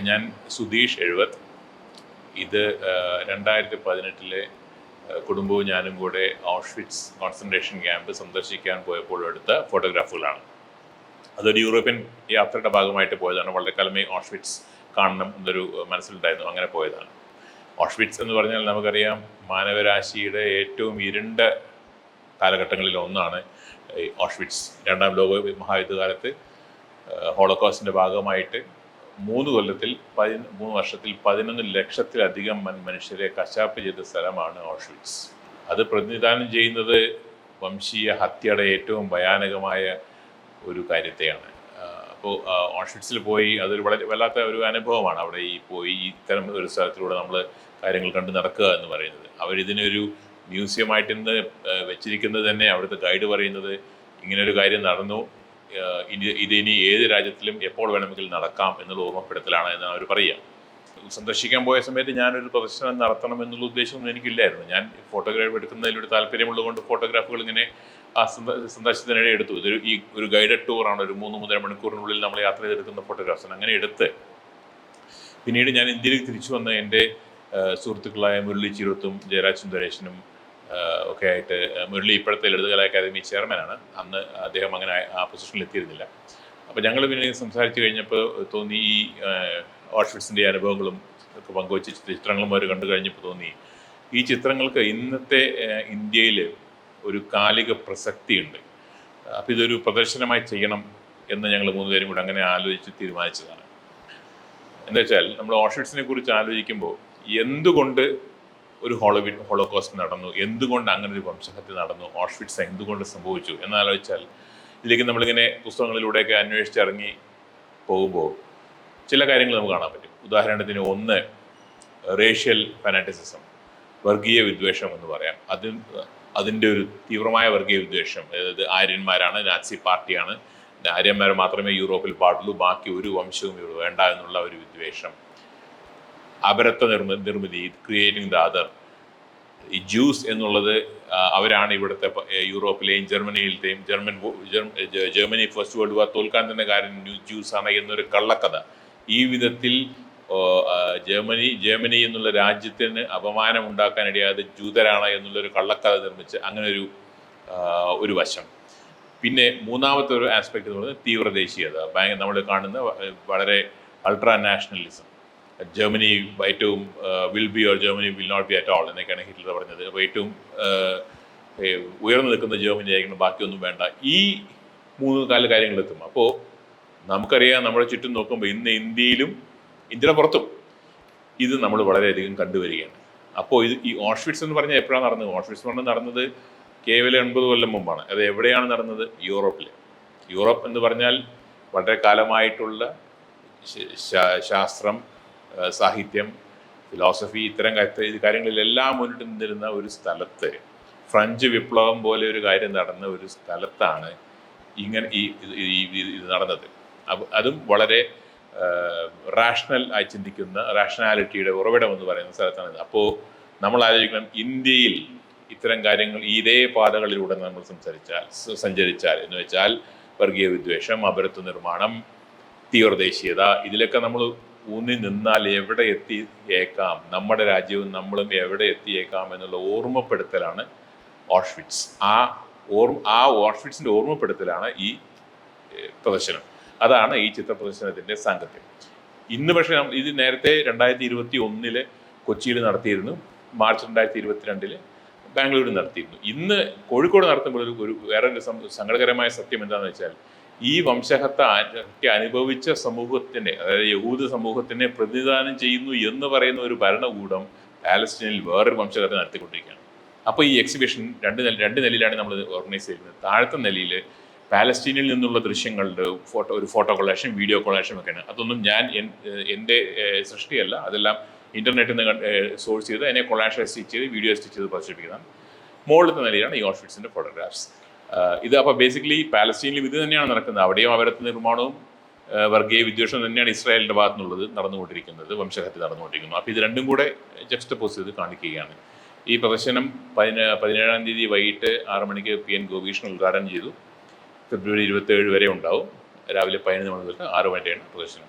ഞാൻ സുധീഷ് എഴുപത് ഇത് രണ്ടായിരത്തി പതിനെട്ടിലെ കുടുംബവും ഞാനും കൂടെ ഓഷ്വിറ്റ്സ് കോൺസെൻട്രേഷൻ ക്യാമ്പ് സന്ദർശിക്കാൻ പോയപ്പോൾ എടുത്ത ഫോട്ടോഗ്രാഫുകളാണ്. അതൊരു യൂറോപ്യൻ യാത്രയുടെ ഭാഗമായിട്ട് പോയതാണ്. വളരെ കാലമേ ഓഷ്വിറ്റ്സ് കാണണം എന്നൊരു മനസ്സിലുണ്ടായിരുന്നു. അങ്ങനെ പോയതാണ്. ഓഷ്വിറ്റ്സ് എന്ന് പറഞ്ഞാൽ നമുക്കറിയാം മാനവരാശിയുടെ ഏറ്റവും ഇരുണ്ട കാലഘട്ടങ്ങളിൽ ഒന്നാണ് ഓഷ്വിറ്റ്സ് രണ്ടാം ലോക മഹായുദ്ധകാലത്ത് ഹോളോകോസ്റ്റിന്റെ ഭാഗമായിട്ട് മൂന്ന് കൊല്ലത്തിൽ പതി മൂന്ന് വർഷത്തിൽ പതിനൊന്ന് ലക്ഷത്തിലധികം മനുഷ്യരെ കശാപ്പ് ചെയ്ത സ്ഥലമാണ് ഓഷ്വിറ്റ്സ്. അത് പ്രതിനിധാനം ചെയ്യുന്നത് വംശീയ ഹത്യയുടെ ഏറ്റവും ഭയാനകമായ ഒരു കാര്യത്തെയാണ്. അപ്പോൾ ഓഷ്വിറ്റ്സിൽ പോയി അതൊരു വളരെ വല്ലാത്ത ഒരു അനുഭവമാണ്. അവിടെ ഈ പോയി ഇത്തരം ഒരു സ്ഥലത്തിലൂടെ നമ്മൾ കാര്യങ്ങൾ കണ്ട് നടക്കുക എന്ന് പറയുന്നത്. അവരിതിനൊരു മ്യൂസിയമായിട്ട് ഇന്ന് വെച്ചിരിക്കുന്നത് തന്നെ അവിടുത്തെ ഗൈഡ് പറയുന്നത് ഇങ്ങനൊരു കാര്യം നടന്നു. ഇത് ഇനി ഏത് രാജ്യത്തിലും എപ്പോൾ വേണമെങ്കിലും നടക്കാം എന്നുള്ള ഓർമ്മപ്പെടുത്തലാണ് എന്ന് അവർ പറയുക. സന്ദർശിക്കാൻ പോയ സമയത്ത് ഞാനൊരു പ്രദർശനം നടത്തണം എന്നുള്ള ഉദ്ദേശമൊന്നും എനിക്കില്ലായിരുന്നു. ഞാൻ ഫോട്ടോഗ്രാഫ് എടുക്കുന്നതിലൊരു താല്പര്യമുള്ളതുകൊണ്ട് ഫോട്ടോഗ്രാഫുകൾ ഇങ്ങനെ ആ സന്ദ സന്ദർശനത്തിനിടെ എടുത്തു. ഇതൊരു ഈ ഒരു ഗൈഡഡ് ടൂറാണ് ഒരു മൂന്ന് മൂന്നര മണിക്കൂറിനുള്ളിൽ നമ്മൾ യാത്ര ചെയ്തെടുക്കുന്ന ഫോട്ടോഗ്രാഫ്സ് അങ്ങനെ എടുത്ത് പിന്നീട് ഞാൻ ഇന്ത്യയിലേക്ക് തിരിച്ചു വന്ന എന്റെ സുഹൃത്തുക്കളായ മുരളി ചിരുത്തും ജയരാജ് സുന്ദരേശനും ഒക്കെ ആയിട്ട് മുരളി ഇപ്പോഴത്തെ ലളിതകലാ അക്കാദമി ചെയർമാനാണ് അന്ന് അദ്ദേഹം അങ്ങനെ ആ- പൊസിഷനിൽ എത്തിയിരുന്നില്ല. അപ്പോൾ ഞങ്ങൾ പിന്നെ സംസാരിച്ചു കഴിഞ്ഞപ്പോൾ തോന്നി ഈ ഓഷ്വിറ്റ്സിന്റെ അനുഭവങ്ങളും ഒക്കെ പങ്കുവച്ച് ചിത്രങ്ങളും അവർ കണ്ടു കഴിഞ്ഞപ്പോൾ തോന്നി ഈ ചിത്രങ്ങൾക്ക് ഇന്നത്തെ ഇന്ത്യയിൽ ഒരു കാലിക പ്രസക്തിയുണ്ട്. അപ്പോൾ ഇതൊരു പ്രദർശനമായി ചെയ്യണം എന്ന് ഞങ്ങൾ മൂന്നുപേരും കൂടെ അങ്ങനെ ആലോചിച്ച് തീരുമാനിച്ചതാണ്. എന്താ വെച്ചാൽ നമ്മൾ ഓഷ്വിറ്റ്സിനെ കുറിച്ച് ആലോചിക്കുമ്പോൾ എന്തുകൊണ്ട് ഒരു ഹോളോവിൻ ഹോളോകോസ്റ്റ് നടന്നു. എന്തുകൊണ്ട് അങ്ങനെ ഒരു വംശഹത്യ നടന്നു? ഓഷ്വിറ്റ്സ് എന്തുകൊണ്ട് സംഭവിച്ചു? എന്നാലോചിച്ചാൽ ഇതിലേക്ക് നമ്മളിങ്ങനെ പുസ്തകങ്ങളിലൂടെയൊക്കെ അന്വേഷിച്ചിറങ്ങി പോകുമ്പോൾ ചില കാര്യങ്ങൾ നമുക്ക് കാണാൻ പറ്റും. ഉദാഹരണത്തിന് ഒന്ന് റേഷ്യൽ ഫനാറ്റിസിസം വർഗീയ വിദ്വേഷം എന്ന് പറയാം. അത് അതിന്റെ ഒരു തീവ്രമായ വർഗീയ വിദ്വേഷം. അതായത് ആര്യന്മാരാണ് നാസി പാർട്ടിയാണ്. ആര്യന്മാർ മാത്രമേ യൂറോപ്പിൽ പാടുള്ളൂ. ബാക്കി ഒരു വംശവും ഇവിടെ വേണ്ട എന്നുള്ള ഒരു വിദ്വേഷം. അപരത്വ നിർമ്മ നിർമ്മിതി ക്രിയേറ്റിംഗ് ദ അതർ ഈ ജ്യൂസ് എന്നുള്ളത് അവരാണ് ഇവിടുത്തെ യൂറോപ്പിലെയും ജർമ്മനിയിലത്തെയും German Germany first world war തോൽക്കാൻ തന്നെ കാര്യം ജ്യൂസ് ആണ് എന്നൊരു കള്ളക്കഥ. ഈ വിധത്തിൽ ജർമ്മനി ജർമ്മനി എന്നുള്ള രാജ്യത്തിന് അപമാനം ഉണ്ടാക്കാൻ ഇടയാതെ ജൂതരാണ് എന്നുള്ളൊരു കള്ളക്കഥ നിർമ്മിച്ച് അങ്ങനെ ഒരു ഒരു വശം. പിന്നെ മൂന്നാമത്തെ ഒരു ആസ്പെക്ട് എന്ന് പറയുന്നത് തീവ്രദേശീയത. ഭയങ്കര നമ്മൾ കാണുന്ന വളരെ അൾട്രാ നാഷണലിസം ജർമ്മനി ഏറ്റവും will be or Germany will not be at all എന്നൊക്കെയാണ് ഹിറ്റ്ലർ പറഞ്ഞത്. അപ്പോൾ ഏറ്റവും ഉയർന്നു നിൽക്കുന്ന ജർമ്മനി ആയിരിക്കണം ബാക്കിയൊന്നും വേണ്ട. ഈ മൂന്ന് നാല് കാര്യങ്ങളെത്തും അപ്പോൾ നമുക്കറിയാം നമ്മുടെ ചുറ്റും നോക്കുമ്പോൾ ഇന്ന് ഇന്ത്യയിലും ഇന്ത്യയുടെ പുറത്തും ഇത് നമ്മൾ വളരെയധികം കണ്ടുവരികയാണ്. അപ്പോൾ ഇത് ഈ ഓഷ്വിറ്റ്സ് എന്ന് പറഞ്ഞാൽ എപ്പോഴാണ് നടന്നത്? ഓഷ്വിറ്റ്സ് എന്ന് പറഞ്ഞാൽ നടന്നത് കേവലം എൺപത് കൊല്ലം മുമ്പാണ്. അത് എവിടെയാണ് നടന്നത്? യൂറോപ്പിൽ യൂറോപ്പ് എന്ന് പറഞ്ഞാൽ വളരെ കാലമായിട്ടുള്ള ശാസ്ത്രം സാഹിത്യം ഫിലോസഫി ഇത്തരം കാര്യങ്ങളിലെല്ലാം മുന്നിട്ട് നിന്നിരുന്ന ഒരു സ്ഥലത്ത് ഫ്രഞ്ച് വിപ്ലവം പോലെ ഒരു കാര്യം നടന്ന ഒരു സ്ഥലത്താണ് ഇങ്ങനെ ഈ ഇത് നടന്നത്. അതും വളരെ റാഷണൽ ആയി ചിന്തിക്കുന്ന റാഷണാലിറ്റിയുടെ ഉറവിടം എന്ന് പറയുന്ന സ്ഥലത്താണ്. അപ്പോൾ നമ്മൾ ആലോചിക്കണം ഇന്ത്യയിൽ ഇത്തരം കാര്യങ്ങൾ ഇതേ പാതകളിലൂടെ നമ്മൾ സംസാരിച്ചാൽ സഞ്ചരിച്ചാൽ എന്ന് വെച്ചാൽ വർഗീയ വിദ്വേഷം അപരത്വ നിർമ്മാണം തീവ്രദേശീയത ഇതിലൊക്കെ നമ്മൾ ഊന്നി നിന്നാൽ എവിടെ എത്തിയേക്കാം? നമ്മുടെ രാജ്യവും നമ്മളും എവിടെ എത്തിയേക്കാം എന്നുള്ള ഓർമ്മപ്പെടുത്തലാണ് ഓഷ്വിറ്റ്സ്. ആ ഓർമ്മ ആ ഓഷ്വിറ്റ്സിന്റെ ഓർമ്മപ്പെടുത്തലാണ് ഈ പ്രദർശനം. അതാണ് ഈ ചിത്ര പ്രദർശനത്തിന്റെ സാങ്കത്യം. ഇന്ന് പക്ഷേ ഇത് നേരത്തെ രണ്ടായിരത്തി ഇരുപത്തി ഒന്നിൽ കൊച്ചിയിൽ നടത്തിയിരുന്നു. മാർച്ച് രണ്ടായിരത്തി ഇരുപത്തിരണ്ടിൽ ബാംഗ്ലൂരിൽ നടത്തിയിരുന്നു. ഇന്ന് കോഴിക്കോട് നടത്തുമ്പോൾ ഒരു വേറെ വേറൊരു സങ്കടകരമായ സത്യം എന്താണെന്ന് വെച്ചാൽ ഈ വംശഹത്യ ഹത്യ അനുഭവിച്ച സമൂഹത്തിനെ അതായത് യഹൂദ സമൂഹത്തിനെ പ്രതിനിധാനം ചെയ്യുന്നു എന്ന് പറയുന്ന ഒരു ഭരണകൂടം പാലസ്റ്റീനിൽ വേറൊരു വംശഹത്യ നടത്തിക്കൊണ്ടിരിക്കുകയാണ്. അപ്പോൾ ഈ എക്സിബിഷൻ രണ്ട് നില രണ്ട് നിലയിലാണ് നമ്മൾ ഓർഗനൈസ് ചെയ്യുന്നത്. താഴത്തെ നിലയിൽ പാലസ്റ്റീനിൽ നിന്നുള്ള ദൃശ്യങ്ങളുടെ ഫോട്ടോ ഒരു ഫോട്ടോ കൊളേഷൻ വീഡിയോ കൊളേഷൻ ഒക്കെയാണ്. അതൊന്നും ഞാൻ എന്റെ സൃഷ്ടിയല്ല. അതെല്ലാം ഇന്റർനെറ്റിൽ നിന്ന് സോഴ്സ് ചെയ്ത് അതിനെ കൊളാഷൻ സ്റ്റിച്ച് ചെയ്ത് വീഡിയോ സ്റ്റിച്ച് ചെയ്ത് പ്രദർശിപ്പിക്കുന്നതാണ്. മുകളിലത്തെ നിലയിലാണ് ഈ ഓൺഫിറ്റ്സിന്റെ ഫോട്ടോഗ്രാഫ്സ് ഇത് അപ്പോൾ ബേസിക്കലി പാലസ്റ്റീനിലും ഇത് തന്നെയാണ് നടക്കുന്നത്. അവിടെയും അവരത്തെ നിർമ്മാണവും വർഗീയ വിദ്വേഷം തന്നെയാണ് ഇസ്രായേലിന്റെ ഭാഗത്തു നിന്നുള്ളത് നടന്നുകൊണ്ടിരിക്കുന്നത് വംശഹത്യ നടന്നുകൊണ്ടിരിക്കുന്നു. അപ്പോൾ ഇത് രണ്ടും കൂടെ ജസ്റ്റ് പോസ് ചെയ്ത് കാണിക്കുകയാണ്. ഈ പ്രദർശനം പതിന പതിനേഴാം തീയതി വൈകിട്ട് ആറ് മണിക്ക് പി എൻ ഗോപീഷ്ണൻ ഉദ്ഘാടനം ചെയ്തു. ഫെബ്രുവരി ഇരുപത്തേഴ് വരെ ഉണ്ടാവും. രാവിലെ പതിനൊന്ന് മണി മുതൽ ആറ് വരെയാണ് പ്രദർശനം.